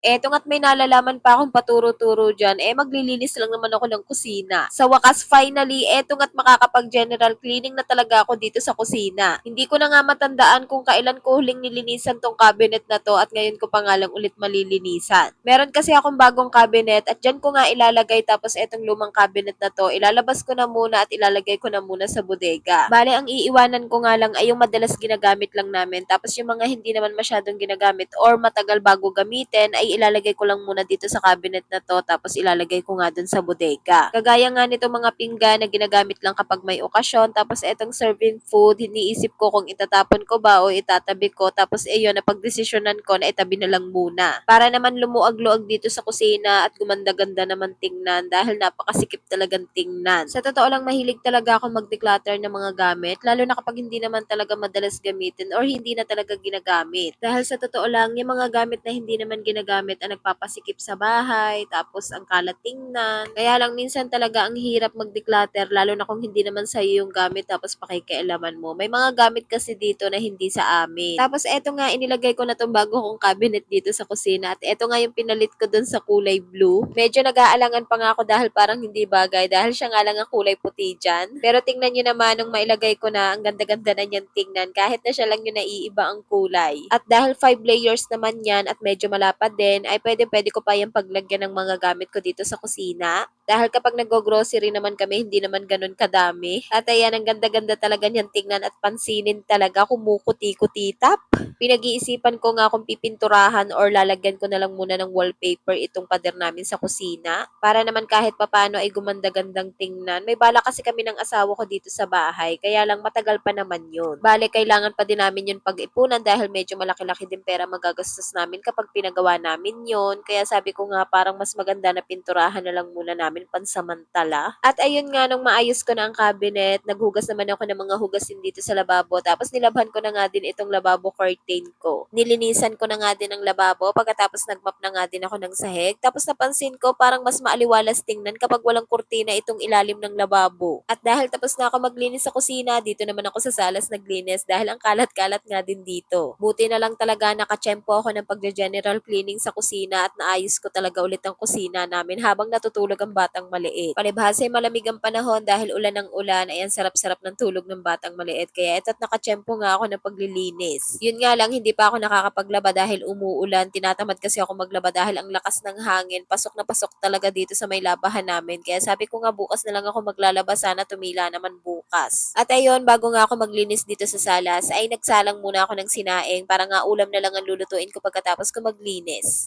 Eto nga't may nalalaman pa akong paturo-turo dyan, eh maglilinis lang naman ako ng kusina. Sa wakas, finally, eto nga't makakapag-general cleaning na talaga ako dito sa kusina. Hindi ko na nga matandaan kung kailan ko huling nilinisan tong cabinet na to at ngayon ko pa nga lang ulit malilinisan. Meron kasi akong bagong cabinet at dyan ko nga ilalagay tapos etong lumang cabinet na to, ilalabas ko na muna at ilalagay ko na muna sa bodega. Bale, ang iiwanan ko nga lang ay yung madalas ginagamit lang namin tapos yung mga hindi naman masyadong ginagamit or matagal bago gamitin ay ilalagay ko lang muna dito sa cabinet na to tapos ilalagay ko nga dun sa bodega. Kagaya nga nito mga pinggan na ginagamit lang kapag may okasyon tapos etong serving food, hiniisip ko kung itatapon ko ba o itatabi ko tapos ayun, napagdesisyonan ko na itabi na lang muna. Para naman lumuag-luag dito sa kusina at gumanda-ganda naman tingnan dahil napakasikip talagang tingnan. Sa totoo lang mahilig talaga ako mag-declutter ng mga gamit lalo na kapag hindi naman talaga madalas gamitin or hindi na talaga ginagamit. Dahil sa totoo lang, yung mga gamit na hindi naman ginagamit ang nagpapasikip sa bahay, tapos ang kalat tingnan. Kaya lang minsan talaga ang hirap mag-declutter lalo na kung hindi naman sa'yo yung gamit tapos pakikialaman mo. May mga gamit kasi dito na hindi sa amin. Tapos eto nga, inilagay ko na tong bago kong cabinet dito sa kusina at eto nga yung pinalit ko dun sa kulay blue. Medyo nag-aalangan pa nga ako dahil parang hindi bagay dahil siya nga lang ang kulay puti dyan. Pero tingnan nyo naman nung mailagay ko na ang ganda-ganda na niyan tingnan kahit na siya lang yung naiiba ang kulay. At dahil 5 layers naman yan at medyo malapad din, ay pwede pwede ko pa yung paglagyan ng mga gamit ko dito sa kusina. Dahil kapag nag-grocery naman kami, hindi naman ganun kadami. At ayan, ang ganda-ganda talaga niyan tingnan at pansinin talaga kumukuti-kutitap. Pinag-iisipan ko nga kung pipinturahan or lalagyan ko na lang muna ng wallpaper itong pader namin sa kusina. Para naman kahit papano ay gumanda-gandang tingnan. May bala kasi kami ng asawa ko dito sa bahay, kaya lang matagal pa naman yun. Bale, kailangan pa din namin yun pag-ipunan dahil medyo malaki-laki din pera magagastos namin kapag pinagawa namin yon Kaya sabi ko nga parang mas maganda na pinturahan na lang muna namin pansamantala. At ayun nga, nung maayos ko na ang cabinet, naghugas naman ako ng mga hugasin dito sa lababo. Tapos nilabhan ko na nga din itong lababo curtain ko. Nilinisan ko na nga din ang lababo pagkatapos nagmap na nga din ako ng sahig. Tapos napansin ko parang mas maaliwalas tingnan kapag walang kurtina itong ilalim ng lababo. At dahil tapos na ako maglinis sa kusina, dito naman ako sa salas naglinis dahil ang kalat-kalat nga din dito. Buti na lang talaga nakachempo ako ng pagde-general cleaning sa kusina at naayos ko talaga ulit ang kusina namin habang natutulog ang batang maliit. Palibhasa ay malamig ang panahon dahil ulan ng ulan ay ang sarap-sarap ng tulog ng batang maliit. Kaya ito't nakachempo nga ako ng paglilinis. Yun nga lang, hindi pa ako nakakapaglaba dahil umuulan. Tinatamad kasi ako maglaba dahil ang lakas ng hangin. Pasok na pasok talaga dito sa may labahan namin. Kaya sabi ko nga bukas na lang ako maglalaba. Sana tumila naman bukas. At ayun, bago nga ako maglinis dito sa salas, ay nagsalang muna ako ng sinaing para nga ulam na lang ang lulutuin ko pagkatapos ko maglinis.